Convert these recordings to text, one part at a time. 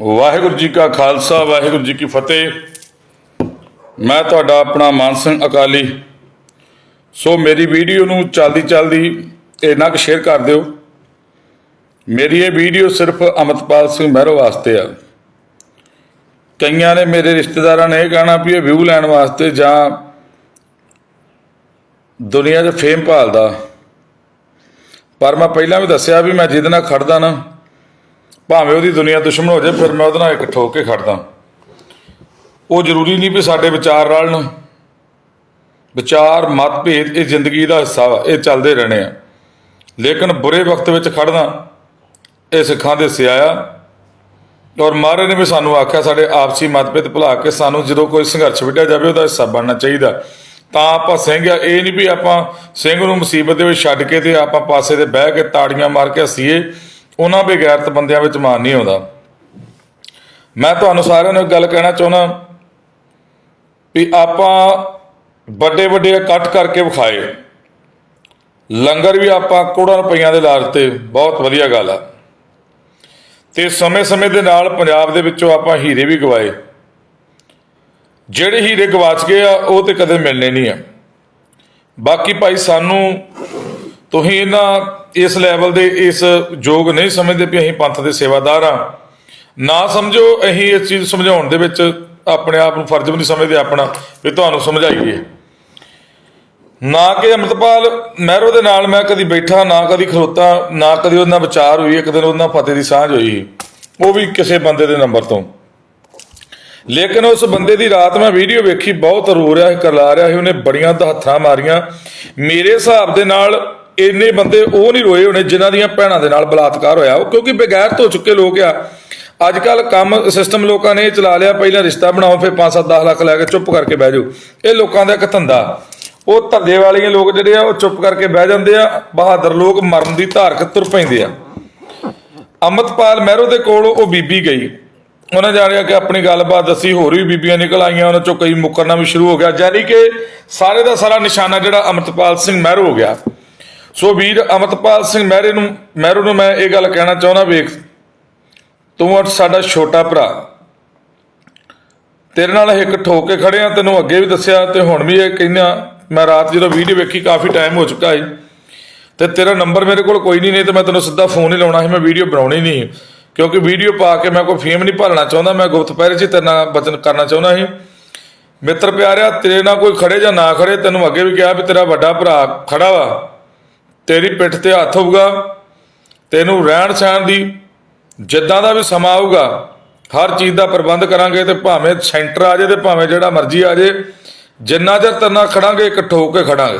ਵਾਹਿਗੁਰੂ ਜੀ ਕਾ ਖਾਲਸਾ, ਵਾਹਿਗੁਰੂ ਜੀ ਕੀ ਫਤਿਹ। ਮੈਂ ਤੁਹਾਡਾ ਆਪਣਾ ਮਾਨ ਸਿੰਘ ਅਕਾਲੀ। ਸੋ ਮੇਰੀ ਵੀਡੀਓ ਨੂੰ ਚਲਦੀ ਚਲਦੀ ਇੰਨਾ ਕੁ ਸ਼ੇਅਰ ਕਰ ਦਿਓ। ਮੇਰੀ ਇਹ ਵੀਡੀਓ ਸਿਰਫ ਅਮਰਪਾਲ ਸਿੰਘ ਮਹਿਰੋ ਵਾਸਤੇ ਆ। ਕਈਆਂ ਨੇ ਮੇਰੇ ਰਿਸ਼ਤੇਦਾਰਾਂ ਨੇ ਇਹ ਕਹਿਣਾ ਵੀ ਇਹ ਵਿਊ ਲੈਣ ਵਾਸਤੇ ਜਾਂ ਦੁਨੀਆ 'ਚ ਫੇਮ ਭਾਲਦਾ। ਪਰ ਮੈਂ ਪਹਿਲਾਂ ਵੀ ਦੱਸਿਆ ਵੀ ਮੈਂ ਜਿਹਦੇ ਨਾਲ ਖੜਦਾ ਨਾ ਭਾਵੇਂ ਉਹਦੀ ਦੁਨੀਆ ਦੁਸ਼ਮਣ ਹੋ ਜਾਏ, ਫਿਰ ਮੈਂ ਉਹਦੇ ਨਾਲ ਇੱਕ ਠੋਕ ਕੇ ਖੜਦਾ। ਉਹ ਜ਼ਰੂਰੀ ਨਹੀਂ ਵੀ ਸਾਡੇ ਵਿਚਾਰ ਰਲਣ। ਵਿਚਾਰ, ਮਤਭੇਦ ਇਹ ਜ਼ਿੰਦਗੀ ਦਾ ਹਿੱਸਾ ਵਾ, ਇਹ ਚੱਲਦੇ ਰਹਿਣੇ ਆ। ਲੇਕਿਨ ਬੁਰੇ ਵਕਤ ਵਿੱਚ ਖੜਨਾ, ਇਹ ਸਿੱਖਾਂ ਦੇ ਸਿਆਇਆ। ਔਰ ਮਹਾਰਾਜ ਨੇ ਵੀ ਸਾਨੂੰ ਆਖਿਆ, ਸਾਡੇ ਆਪਸੀ ਮਤਭੇਦ ਭੁਲਾ ਕੇ ਸਾਨੂੰ ਜਦੋਂ ਕੋਈ ਸੰਘਰਸ਼ ਵਿੱਢਿਆ ਜਾਵੇ, ਉਹਦਾ ਹਿੱਸਾ ਬਣਨਾ ਚਾਹੀਦਾ। ਤਾਂ ਆਪਾਂ ਸਿੰਘ ਆ, ਇਹ ਨਹੀਂ ਵੀ ਆਪਾਂ ਸਿੰਘ ਨੂੰ ਮੁਸੀਬਤ ਦੇ ਵਿੱਚ ਛੱਡ ਕੇ ਤੇ ਆਪਾਂ ਪਾਸੇ ਤੇ ਬਹਿ ਕੇ ਤਾੜੀਆਂ ਮਾਰ ਕੇ ਹੱਸੀਏ। ਉਹਨਾਂ ਬੇਗੈਰਤ ਬੰਦਿਆਂ ਵਿੱਚ ਮਾਨ ਨਹੀਂ ਆਉਂਦਾ। ਮੈਂ ਤੁਹਾਨੂੰ ਸਾਰਿਆਂ ਨੂੰ ਇੱਕ ਗੱਲ ਕਹਿਣਾ ਚਾਹੁੰਦਾ ਵੀ ਆਪਾਂ ਵੱਡੇ ਵੱਡੇ ਇਕੱਠ ਕਰਕੇ ਵਿਖਾਏ। ਲੰਗਰ ਵੀ ਆਪਾਂ ਕਰੋੜਾਂ ਰੁਪਈਆਂ ਦੇ ਲਾਜ ਤੇ ਬਹੁਤ ਵਧੀਆ ਗੱਲ ਆ। ਤੇ ਸਮੇਂ-ਸਮੇਂ ਦੇ ਨਾਲ ਪੰਜਾਬ ਦੇ ਵਿੱਚੋਂ ਆਪਾਂ ਹੀਰੇ ਵੀ ਗਵਾਏ। ਜਿਹੜੇ ਹੀਰੇ ਗਵਾਚ ਗਏ ਆ, ਉਹ ਤੇ ਕਦੇ ਮਿਲਣੇ ਨਹੀਂ ਆ। ਬਾਕੀ ਭਾਈ ਸਾਨੂੰ ਤੁਸੀਂ ਇਹਨਾਂ ਇਸ ਲੈਵਲ ਦੇ ਇਸ ਯੋਗ ਨਹੀਂ ਸਮਝਦੇ ਵੀ ਅਸੀਂ ਪੰਥ ਦੇ ਸੇਵਾਦਾਰ ਆ ਨਾ ਸਮਝੋ, ਅਸੀਂ ਇਸ ਚੀਜ਼ ਸਮਝਾਉਣ ਦੇ ਵਿੱਚ ਆਪਣੇ ਆਪ ਨੂੰ ਫਰਜ਼ ਵੀ ਨਹੀਂ ਸਮਝਦੇ ਆਪਣਾ, ਵੀ ਤੁਹਾਨੂੰ ਸਮਝਾਈਏ। ਨਾ ਕਿ ਅਮਰਤਪਾਲ ਮਹਿਰੋ ਦੇ ਨਾਲ ਮੈਂ ਕਦੀ ਬੈਠਾ, ਨਾ ਕਦੀ ਖਲੋਤਾ, ਨਾ ਕਦੀ ਉਹਦੇ ਨਾਲ ਵਿਚਾਰ ਹੋਈ, ਇੱਕ ਦਿਨ ਉਹਦੇ ਨਾਲ ਫਤਿਹ ਦੀ ਸਾਂਝ ਹੋਈ। ਉਹ ਵੀ ਕਿਸੇ ਬੰਦੇ ਦੇ ਨੰਬਰ ਤੋਂ। ਲੇਕਿਨ ਉਸ ਬੰਦੇ ਦੀ ਰਾਤ ਮੈਂ ਵੀਡੀਓ ਵੇਖੀ, ਬਹੁਤ ਰੋ ਰਿਹਾ ਸੀ, ਕਰਲਾ ਰਿਹਾ ਸੀ, ਉਹਨੇ ਬੜੀਆਂ ਦਹਾਥਾਂ ਮਾਰੀਆਂ। ਮੇਰੇ ਹਿਸਾਬ ਦੇ ਨਾਲ ਇੰਨੇ ਬੰਦੇ ਉਹ ਨਹੀਂ ਰੋਏ ਹੋਣੇ ਜਿਨ੍ਹਾਂ ਦੀਆਂ ਭੈਣਾਂ ਦੇ ਨਾਲ ਬਲਾਤਕਾਰ ਹੋਇਆ। ਕਿਉਂਕਿ ਬਗੈਰ ਹੋ ਚੁੱਕੇ ਲੋਕ ਆ। ਅੱਜ ਕੱਲ ਕੰਮ ਸਿਸਟਮ ਲੋਕਾਂ ਨੇ ਚਲਾ ਲਿਆ। ਪਹਿਲਾਂ ਰਿਸ਼ਤਾ ਬਣਾਓ, ਫਿਰ 5-7 10 ਲੱਖ ਲੈ ਕੇ ਚੁੱਪ ਕਰਕੇ ਬਹਿ ਜਾਓ। ਇਹ ਲੋਕਾਂ ਦਾ ਇੱਕ ਧੰਦਾ। ਉਹ ਧੰਦੇ ਵਾਲੀਆਂ ਲੋਕ ਜਿਹੜੇ ਆ, ਉਹ ਚੁੱਪ ਕਰਕੇ ਬਹਿ ਜਾਂਦੇ ਆ। ਬਹਾਦਰ ਲੋਕ ਮਰਨ ਦੀ ਧਾਰਕ ਤੁਰ ਪੈਂਦੇ ਆ। ਅਮਰਤਪਾਲ ਮਹਿਰੋ ਦੇ ਕੋਲ ਉਹ ਬੀਬੀ ਗਈ। ਉਹਨਾਂ ਜਾਣਿਆ ਕਿ ਆਪਣੀ ਗੱਲਬਾਤ ਦੱਸੀ, ਹੋਰ ਵੀ ਬੀਬੀਆਂ ਨਿਕਲ ਆਈਆਂ। ਉਹਨਾਂ ਚੋਂ ਕਈ ਮੁਕਰਨਾ ਵੀ ਸ਼ੁਰੂ ਹੋ ਗਿਆ। ਯਾਨੀ ਕਿ ਸਾਰੇ ਦਾ ਸਾਰਾ ਨਿਸ਼ਾਨਾ ਜਿਹੜਾ ਅਮਰਤਪਾਲ ਸਿੰਘ ਮਹਿਰੋ ਹੋ ਗਿਆ। ਸੋ ਵੀਰ ਅਮਰਤਪਾਲ ਸਿੰਘ ਮਹਿਰੇ ਨੂੰ ਮਹਿਰੂ ਨੂੰ ਮੈਂ ਇਹ ਗੱਲ ਕਹਿਣਾ ਚਾਹੁੰਦਾ, ਵੇਖ। ਤੂੰ ਅੱਜ ਸਾਡਾ ਛੋਟਾ ਭਰਾ। ਤੇਰੇ ਨਾਲ ਇੱਕ ਠੋਕ ਕੇ ਖੜੇ ਆ, ਤੈਨੂੰ ਅੱਗੇ ਵੀ ਦੱਸਿਆ ਤੇ ਹੁਣ ਵੀ ਇਹ ਕਹਿੰਦਾ, ਮੈਂ ਰਾਤ ਜਦੋਂ ਵੀਡੀਓ ਵੇਖੀ ਕਾਫੀ ਟਾਈਮ ਹੋ ਚੁੱਕਾ ਹੈ ਤੇ ਤੇਰਾ ਨੰਬਰ ਮੇਰੇ ਕੋਲ ਕੋਈ ਨਹੀਂ ਨਹੀਂ ਤੇ ਮੈਂ ਤੈਨੂੰ ਸਿੱਧਾ ਫੋਨ ਹੀ ਲਾਉਣਾ ਸੀ, ਮੈਂ ਵੀਡੀਓ ਬਣਾਉਣੀ ਨਹੀਂ ਕਿਉਂਕਿ ਵੀਡੀਓ ਪਾ ਕੇ ਮੈਂ ਕੋਈ ਫੇਮ ਨਹੀਂ ਭਾਲਣਾ ਚਾਹੁੰਦਾ, ਮੈਂ ਗੁਪਤ ਪਹਿਰੇ 'ਚ ਤੇਰੇ ਨਾਲ ਬਚਨ ਕਰਨਾ ਚਾਹੁੰਦਾ ਸੀ। ਮਿੱਤਰ ਪਿਆਰਿਆ, ਤੇਰੇ ਨਾਲ ਕੋਈ ਖੜੇ ਜਾਂ ਨਾ ਖੜੇ, ਤੈਨੂੰ ਅੱਗੇ ਵੀ ਕਿਹਾ ਵੀ ਤੇਰਾ ਵੱਡਾ ਭਰਾ ਖੜਾ ਵਾ। ਤੇਰੀ ਪਿੱਠ ਤੇ ਹੱਥ ਹੋਊਗਾ, ਤੈਨੂੰ ਰਹਿਣ ਸਹਿਣ ਦੀ ਜਿੱਦਾਂ ਦਾ ਵੀ ਸਮਾਂ ਆਊਗਾ, ਹਰ ਚੀਜ਼ ਦਾ ਪ੍ਰਬੰਧ ਕਰਾਂਗੇ ਤੇ ਭਾਵੇਂ ਸੈਂਟਰ ਆ ਜੇ ਤੇ ਭਾਵੇਂ ਜਿਹੜਾ ਮਰਜ਼ੀ ਆ ਜੇ ਜਿੰਨਾ ਚਿਰ ਤੇਰੇ ਖੜਾਂਗੇ, ਇਕੱਠ ਹੋ ਕੇ ਖੜਾਂਗੇ।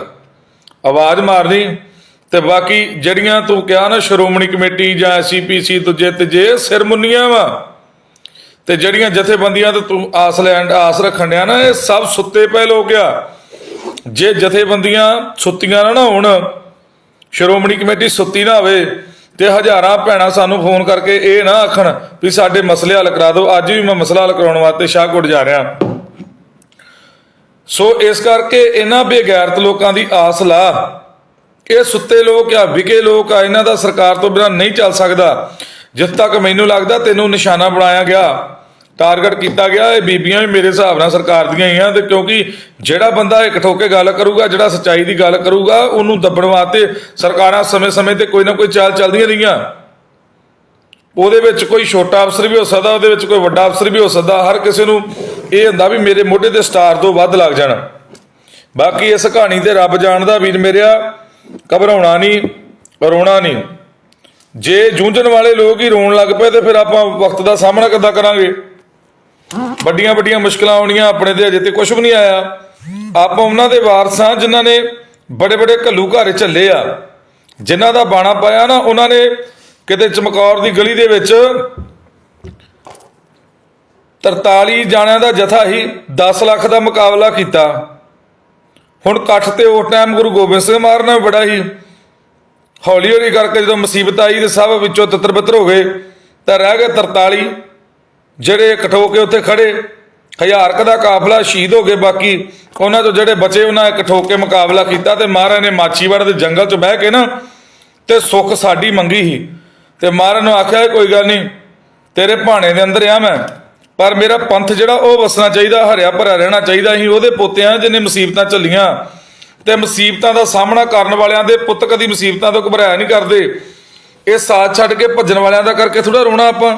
ਆਵਾਜ਼ ਮਾਰਨੀ ਤੇ ਬਾਕੀ ਜਿਹੜੀਆਂ ਤੂੰ ਕਿਹਾ ਨਾ, ਸ਼੍ਰੋਮਣੀ ਕਮੇਟੀ ਜਾਂ ਐਸਪੀਸੀ ਦੂਜੇ ਤੇ ਜੇ ਮੁੰਨੀਆਂ ਵਾ, ਤੇ ਜਿਹੜੀਆਂ ਜਥੇਬੰਦੀਆਂ ਤੇ ਤੂੰ ਆਸ ਲੈਣ, ਆਸ ਰੱਖਣ ਡਿਆ ਨਾ, ਇਹ ਸਭ ਸੁੱਤੇ ਪਏ ਲੋਕ ਆ। ਜੇ ਜਥੇਬੰਦੀਆਂ ਸੁੱਤੀਆਂ ਨਾ ਹੋਣ ਸ਼੍ਰੋਮਣੀ ਕਮੇਟੀ ਸੁੱਤੀ ਨਾ ਹੋਵੇ ਤੇ ਹਜ਼ਾਰਾਂ ਭੈਣਾਂ ਸਾਨੂੰ ਫੋਨ ਕਰਕੇ ਇਹ ਨਾ ਆਖਣ ਵੀ ਸਾਡੇ ਮਸਲੇ ਹੱਲ ਕਰਾ ਦਿਓ। ਅੱਜ ਵੀ ਮੈਂ ਮਸਲਾ ਹੱਲ ਕਰਾਉਣ ਵਾਸਤੇ ਸ਼ਾਹਕੋਟ ਜਾ ਰਿਹਾ। ਸੋ ਇਸ ਕਰਕੇ ਇਹਨਾਂ ਬੇਗੈਰਤ ਲੋਕਾਂ ਦੀ ਆਸ ਲਾ ਇਹ ਸੁੱਤੇ ਲੋਕ ਆ ਵਿਕੇ ਲੋਕ ਆ, ਇਹਨਾਂ ਦਾ ਸਰਕਾਰ ਤੋਂ ਬਿਨਾਂ ਨਹੀਂ ਚੱਲ ਸਕਦਾ। ਜਿੱਥੇ ਤੱਕ ਮੈਨੂੰ ਲੱਗਦਾ ਤੈਨੂੰ ਨਿਸ਼ਾਨਾ ਬਣਾਇਆ ਗਿਆ। ਟਾਰਗੇਟ ਕੀਤਾ ਗਿਆ, ਇਹ ਬੀਬੀਆਂ ਵੀ ਮੇਰੇ ਹਿਸਾਬ ਨਾਲ ਸਰਕਾਰ ਦੀਆਂ ਹੀ ਆ ਤੇ ਕਿਉਂਕਿ ਜਿਹੜਾ ਬੰਦਾ ਇੱਕ ਠੋਕੇ ਗੱਲ ਕਰੂਗਾ, ਜਿਹੜਾ ਸੱਚਾਈ ਦੀ ਗੱਲ ਕਰੂਗਾ, ਉਹਨੂੰ ਦੱਬਣ ਵਾਸਤੇ ਸਰਕਾਰਾਂ ਸਮੇਂ-ਸਮੇਂ ਤੇ ਕੋਈ ਨਾ ਕੋਈ ਚਾਲ ਚੱਲਦੀਆਂ ਰਹੀਆਂ। ਉਹਦੇ ਵਿੱਚ ਕੋਈ ਛੋਟਾ ਅਫਸਰ ਵੀ ਹੋ ਸਕਦਾ, ਉਹਦੇ ਵਿੱਚ ਕੋਈ ਵੱਡਾ ਅਫਸਰ ਵੀ ਹੋ ਸਕਦਾ, ਹਰ ਕਿਸੇ ਨੂੰ ਇਹ ਹੁੰਦਾ ਵੀ ਮੇਰੇ ਮੋਢੇ ਤੇ ਸਟਾਰ ਤੋਂ ਵੱਧ ਲੱਗ ਜਾਣ। ਬਾਕੀ ਇਸ ਕਹਾਣੀ ਤੇ ਰੱਬ ਜਾਣਦਾ ਵੀਰ ਮੇਰਿਆ, ਘਬਰਾਉਣਾ ਨਹੀਂ, ਰੋਣਾ ਨਹੀਂ। ਜੇ ਜੂਝਣ ਵਾਲੇ ਲੋਕ ਹੀ ਰੋਣ ਲੱਗ ਪਏ ਤੇ ਫਿਰ ਆਪਾਂ ਵਕਤ ਦਾ ਸਾਹਮਣਾ ਕਿੱਦਾਂ ਕਰਾਂਗੇ? ਵੱਡੀਆਂ ਵੱਡੀਆਂ ਮੁਸ਼ਕਲਾਂ ਆਉਣੀਆਂ ਆਪਣੇ ਤੇ, ਅਜੇ ਤੇ ਕੁਝ ਵੀ ਨਹੀਂ ਆਇਆ। ਆਪਾਂ ਉਹਨਾਂ ਦੇ ਵਾਰਸਾਂ ਜਿਨ੍ਹਾਂ ਨੇ ਬੜੇ ਬੜੇ ਘੱਲੂ ਘਾਰੇ ਝੱਲੇ ਆ। ਜਿਨ੍ਹਾਂ ਦਾ ਬਾਣਾ ਪਾਇਆ ਨਾ, ਉਹਨਾਂ ਨੇ ਕਿਤੇ ਚਮਕੌਰ ਦੀ ਗਲੀ ਦੇ ਵਿੱਚ 43 ਜਾਣਿਆਂ ਦਾ ਜਥਾ ਹੀ 10 ਲੱਖ ਦਾ ਮੁਕਾਬਲਾ ਕੀਤਾ। ਹੁਣ ਇਕੱਠ ਤੇ ਉਸ ਟਾਈਮ ਗੁਰੂ ਗੋਬਿੰਦ ਸਿੰਘ ਮਹਾਰਾਜ ਨੇ ਬੜਾ ਹੀ ਹੌਲੀ ਹੌਲੀ ਕਰਕੇ ਜਦੋਂ ਮੁਸੀਬਤ ਆਈ ਤੇ ਸਭ ਵਿੱਚੋਂ ਤਿੱਤਰ ਬਿੱਤਰ ਹੋ ਗਏ, ਤਾਂ ਰਹਿ ਗਏ 43 ਜਿਹੜੇ ਇਕੱਠ ਕੇ ਉੱਥੇ ਖੜੇ, ਹਜ਼ਾਰ ਕ ਦਾ ਕਾਫਲਾ ਸ਼ਹੀਦ ਹੋ ਗਏ, ਬਾਕੀ ਉਹਨਾਂ ਤੋਂ ਜਿਹੜੇ ਬਚੇ ਉਹਨਾਂ ਇਕੱਠ ਹੋ ਕੇ ਮੁਕਾਬਲਾ ਕੀਤਾ ਤੇ ਮਹਾਰਾਜ ਨੇ ਮਾਚੀਵਾੜ ਦੇ ਜੰਗਲ 'ਚ ਬਹਿ ਕੇ ਨਾ ਤੇ ਸੁੱਖ ਸਾਡੀ ਮੰਗੀ ਸੀ। ਤੇ ਮਹਾਰਾਜ ਨੂੰ ਆਖਿਆ ਕੋਈ ਗੱਲ ਨਹੀਂ, ਤੇਰੇ ਭਾਣੇ ਦੇ ਅੰਦਰ ਆ ਮੈਂ, ਪਰ ਮੇਰਾ ਪੰਥ ਜਿਹੜਾ ਉਹ ਵਸਣਾ ਚਾਹੀਦਾ, ਹਰਿਆ ਭਰਿਆ ਰਹਿਣਾ ਚਾਹੀਦਾ, ਅਸੀਂ ਉਹਦੇ ਪੋਤਿਆਂ ਜਿਹਨੇ ਮੁਸੀਬਤਾਂ ਝੱਲੀਆਂ ਤੇ ਮੁਸੀਬਤਾਂ ਦਾ ਸਾਹਮਣਾ ਕਰਨ ਵਾਲਿਆਂ ਦੇ ਪੁੱਤ ਕਦੀ ਮੁਸੀਬਤਾਂ ਤੋਂ ਘਬਰਾਇਆ ਨਹੀਂ ਕਰਦੇ। ਇਹ ਸਾਥ ਛੱਡ ਕੇ ਭੱਜਣ ਵਾਲਿਆਂ ਦਾ ਕਰਕੇ ਥੋੜਾ ਰੋਣਾ ਆਪਾਂ।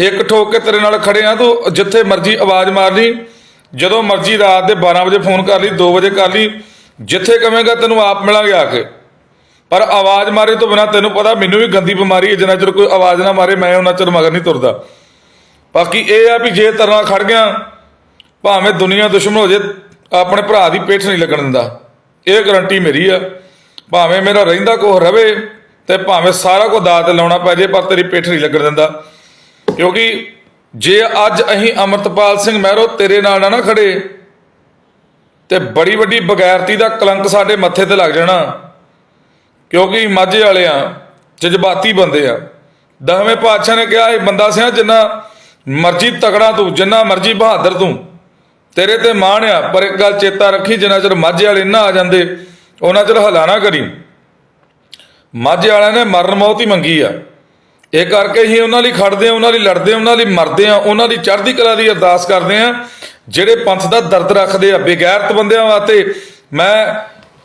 ਹਿੱਕ ਠੋਕ ਕੇ ਤੇਰੇ ਨਾਲ ਖੜੇ ਆ, ਤੂੰ ਜਿੱਥੇ ਮਰਜ਼ੀ ਆਵਾਜ਼ ਮਾਰ ਲਈ। ਜਦੋਂ ਮਰਜ਼ੀ ਰਾਤ ਦੇ 12 ਵਜੇ ਫੋਨ ਕਰ ਲਈ 2 ਵਜੇ ਕਰ ਲਈ, ਜਿੱਥੇ ਕਵੇਂਗਾ ਤੈਨੂੰ ਆਪ ਮਿਲਾਂਗੇ ਆ ਕੇ। ਪਰ ਆਵਾਜ਼ ਮਾਰੇ ਤੋਂ ਬਿਨਾ ਤੈਨੂੰ ਪਤਾ, ਮੈਨੂੰ ਵੀ ਗੰਦੀ ਬਿਮਾਰੀ ਹੈ, ਜਿੰਨਾ ਚਿਰ ਕੋਈ ਆਵਾਜ਼ ਨਾ ਮਾਰੇ, ਮੈਂ ਉਹਨਾਂ ਚਿਰ ਮਗਰ ਨਹੀਂ ਤੁਰਦਾ। ਬਾਕੀ ਇਹ ਆ ਵੀ ਜੇ ਤਰ੍ਹਾਂ ਖੜ ਗਿਆ, ਭਾਵੇਂ ਦੁਨੀਆ ਦੁਸ਼ਮਣ ਹੋ ਜੇ, ਆਪਣੇ ਭਰਾ ਦੀ ਪੇਠ ਨਹੀਂ ਲੱਗਣ ਦਿੰਦਾ। ਇਹ ਗਰੰਟੀ ਮੇਰੀ ਆ। ਭਾਵੇਂ ਮੇਰਾ ਰਹਿੰਦਾ ਕੋਹ ਰਵੇ, ਤੇ ਭਾਵੇਂ ਸਾਰਾ ਕੁਝ ਦਾਤ ਲਾਉਣਾ ਪੈ ਜੇ, ਪਰ ਤੇਰੀ ਪੇਠ ਨਹੀਂ ਲੱਗਣ ਦਿੰਦਾ। ਕਿਉਂਕਿ ਜੇ ਅੱਜ ਅਸੀਂ ਅਮਰਤਪਾਲ ਸਿੰਘ ਮਹਿਰੋ ਤੇਰੇ ਨਾਲ ਨਾ ਖੜੇ ਤੇ ਬੜੀ ਵੱਡੀ ਬਗੈਰਤੀ ਦਾ ਕਲੰਕ ਸਾਡੇ ਮੱਥੇ ਤੇ ਲੱਗ ਜਾਣਾ। ਕਿਉਂਕਿ ਮਾਝੇ ਵਾਲੇ ਆ, ਜਜ਼ਬਾਤੀ ਬੰਦੇ ਆ। ਦਸਵੇਂ ਪਾਤਸ਼ਾਹ ਨੇ ਕਿਹਾ, ਇਹ ਬੰਦਾ ਸਿਆ ਜਿੰਨਾ ਮਰਜ਼ੀ ਤਗੜਾ ਤੂੰ, ਜਿੰਨਾ ਮਰਜ਼ੀ ਬਹਾਦਰ ਤੂੰ। ਤੇਰੇ ਤੇ ਮਾਣ ਆ, ਪਰ ਇੱਕ ਗੱਲ ਚੇਤਾ ਰੱਖੀ, ਜਿੰਨਾ ਚਿਰ ਮਾਝੇ ਵਾਲੇ ਨਾ ਆ ਜਾਂਦੇ, ਉਹਨਾਂ ਚਿਰ ਹਲਾਨਾ ਕਰੀ। ਮਾਝੇ ਵਾਲਿਆਂ ਨੇ ਮਰਨ ਮੌਤ ਹੀ ਮੰਗੀ ਆ। ਇਹ ਕਰਕੇ ਹੀ ਉਹਨਾਂ ਲਈ ਖੜਦੇ ਆ, ਉਹਨਾਂ ਲਈ ਲੜਦੇ ਆ, ਉਹਨਾਂ ਲਈ ਮਰਦੇ ਆ, ਉਹਨਾਂ ਦੀ ਚੜ੍ਹਦੀ ਕਲਾ ਦੀ ਅਰਦਾਸ ਕਰਦੇ ਆ। ਜਿਹੜੇ ਪੰਥ ਦਾ ਦਰਦ ਰੱਖਦੇ ਆ, ਬੇਗੈਰਤ ਬੰਦਿਆਂ ਵਾਸਤੇ ਮੈਂ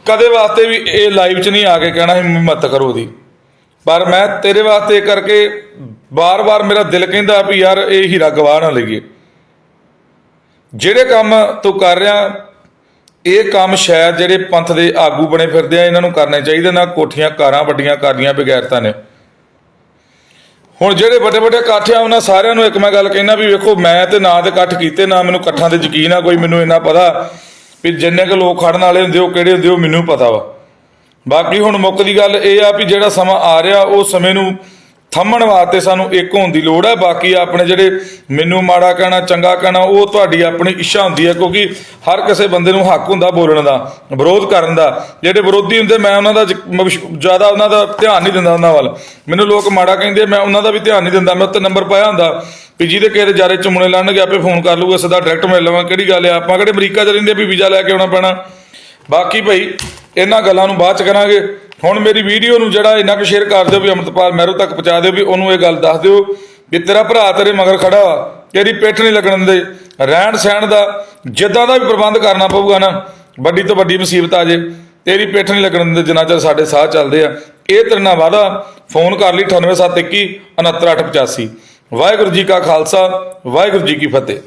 ਕਦੇ ਵਾਸਤੇ ਵੀ ਇਹ ਲਾਈਵ 'ਚ ਨਹੀਂ ਆ ਕੇ ਕਹਿਣਾ ਸੀ ਮਤ ਕਰੋ ਦੀ ਪਰ ਮੈਂ ਤੇਰੇ ਵਾਸਤੇ ਇਹ ਕਰਕੇ ਬਾਰ-ਬਾਰ ਮੇਰਾ ਦਿਲ ਕਹਿੰਦਾ ਵੀ ਯਾਰ ਇਹ ਹੀਰਾ ਗਵਾ ਨਾ ਲਈਏ। ਜਿਹੜੇ ਕੰਮ ਤੂੰ ਕਰ ਰਿਹਾ, ਇਹ ਕੰਮ ਸ਼ਾਇਦ ਜਿਹੜੇ ਪੰਥ ਦੇ ਆਗੂ ਬਣੇ ਫਿਰਦੇ ਆ, ਇਹਨਾਂ ਨੂੰ ਕਰਨੇ ਚਾਹੀਦੇ ਨਾ, ਕੋਠੀਆਂ, ਕਾਰਾਂ ਵੱਡੀਆਂ ਕਰਦੀਆਂ ਬਗੈਰਤਾ ਨੇ। ਹੁਣ ਜਿਹੜੇ ਵੱਡੇ ਵੱਡੇ ਇਕੱਠ ਆ, ਉਹਨਾਂ ਸਾਰਿਆਂ ਨੂੰ ਇੱਕ ਮੈਂ ਗੱਲ ਕਹਿਣਾ ਵੀ ਵੇਖੋ, ਮੈਂ ਤੇ ਨਾ ਤੇ ਇਕੱਠ ਕੀਤੇ, ਨਾ ਮੈਨੂੰ ਇਕੱਠਾਂ ਤੇ ਯਕੀਨ ਆ, ਕੋਈ ਮੈਨੂੰ ਇੰਨਾ ਪਤਾ ਵੀ ਜਿੰਨੇ ਕੁ ਲੋਕ ਖੜਨ ਵਾਲੇ ਹੁੰਦੇ, ਉਹ ਕਿਹੜੇ ਹੁੰਦੇ, ਉਹ ਮੈਨੂੰ ਪਤਾ ਵਾ। ਬਾਕੀ ਹੁਣ ਮੁੱਕ ਦੀ ਗੱਲ ਇਹ ਆ ਵੀ ਜਿਹੜਾ ਸਮਾਂ ਆ ਰਿਹਾ, ਉਹ ਸਮੇਂ ਨੂੰ ਥੰਮਣ ਵਾਸਤੇ ਸਾਨੂੰ ਇੱਕ ਹੋਣ ਦੀ ਲੋੜ ਹੈ। ਬਾਕੀ ਆਪਣੇ ਜਿਹੜੇ ਮੈਨੂੰ ਮਾੜਾ ਕਹਿਣਾ, ਚੰਗਾ ਕਹਿਣਾ, ਉਹ ਤੁਹਾਡੀ ਆਪਣੀ ਇੱਛਾ ਹੁੰਦੀ ਹੈ, ਕਿਉਂਕਿ ਹਰ ਕਿਸੇ ਬੰਦੇ ਨੂੰ ਹੱਕ ਹੁੰਦਾ ਬੋਲਣ ਦਾ, ਵਿਰੋਧ ਕਰਨ ਦਾ। ਜਿਹੜੇ ਵਿਰੋਧੀ ਹੁੰਦੇ, ਮੈਂ ਉਹਨਾਂ ਦਾ ਜ਼ਿਆਦਾ ਉਹਨਾਂ ਦਾ ਧਿਆਨ ਨਹੀਂ ਦਿੰਦਾ ਉਹਨਾਂ ਵੱਲ। ਮੈਨੂੰ ਲੋਕ ਮਾੜਾ ਕਹਿੰਦੇ, ਮੈਂ ਉਹਨਾਂ ਦਾ ਵੀ ਧਿਆਨ ਨਹੀਂ ਦਿੰਦਾ। ਮੈਂ ਉੱਤੇ ਨੰਬਰ ਪਾਇਆ ਹੁੰਦਾ ਵੀ ਜਿਹਦੇ ਕਿਸੇ ਜਾਰੇ ਚੁੰਮਣੇ ਲੜਨਗੇ ਆਪੇ ਫੋਨ ਕਰ ਲੂਗਾ ਸਿੱਧਾ ਡਾਇਰੈਕਟ ਮਿਲ ਲਵਾਂ, ਕਿਹੜੀ ਗੱਲ ਆ? ਆਪਾਂ ਕਿਹੜੇ ਅਮਰੀਕਾ 'ਚ ਰਹਿੰਦੇ ਵੀ ਵੀਜ਼ਾ ਲੈ ਕੇ ਆਉਣਾ ਪੈਣਾ। ਬਾਕੀ ਭਾਈ, ਇਹਨਾਂ ਗੱਲਾਂ ਨੂੰ ਬਾਅਦ ਚ ਕਰਾਂਗੇ। ਹੁਣ ਮੇਰੀ ਵੀਡੀਓ ਨੂੰ ਜਿਹੜਾ ਇੰਨਾ ਕੁ ਸ਼ੇਅਰ ਕਰ ਦਿਓ ਵੀ ਅਮਰਤਪਾਲ ਮਹਿਰੂ ਤੱਕ ਪਹੁੰਚਾ ਦਿਓ, ਵੀ ਉਹਨੂੰ ਇਹ ਗੱਲ ਦੱਸ ਦਿਓ ਵੀ ਤੇਰਾ ਭਰਾ ਤੇਰੇ ਮਗਰ ਖੜਾ ਵਾ, ਤੇਰੀ ਪਿੱਠ ਨਹੀਂ ਲੱਗਣ ਦਿੰਦੇ। ਰਹਿਣ ਸਹਿਣ ਦਾ ਜਿੱਦਾਂ ਦਾ ਵੀ ਪ੍ਰਬੰਧ ਕਰਨਾ ਪਊਗਾ ਨਾ, ਵੱਡੀ ਤੋਂ ਵੱਡੀ ਮੁਸੀਬਤ ਆ ਜੇ, ਤੇਰੀ ਪਿੱਠ ਨਹੀਂ ਲੱਗਣ ਦਿੰਦੇ, ਜਿੰਨਾ ਚਿਰ ਸਾਡੇ ਸਾਹ ਚੱਲਦੇ ਆ। ਇਹ ਤੇਰੇ ਨਾਲ ਵਾਦਾ ਫੋਨ ਕਰ ਲਈ 98721 69885 ਵਾਹਿਗੁਰੂ ਜੀ ਕਾ ਖਾਲਸਾ, ਵਾਹਿਗੁਰੂ ਜੀ ਕੀ ਫਤਿਹ।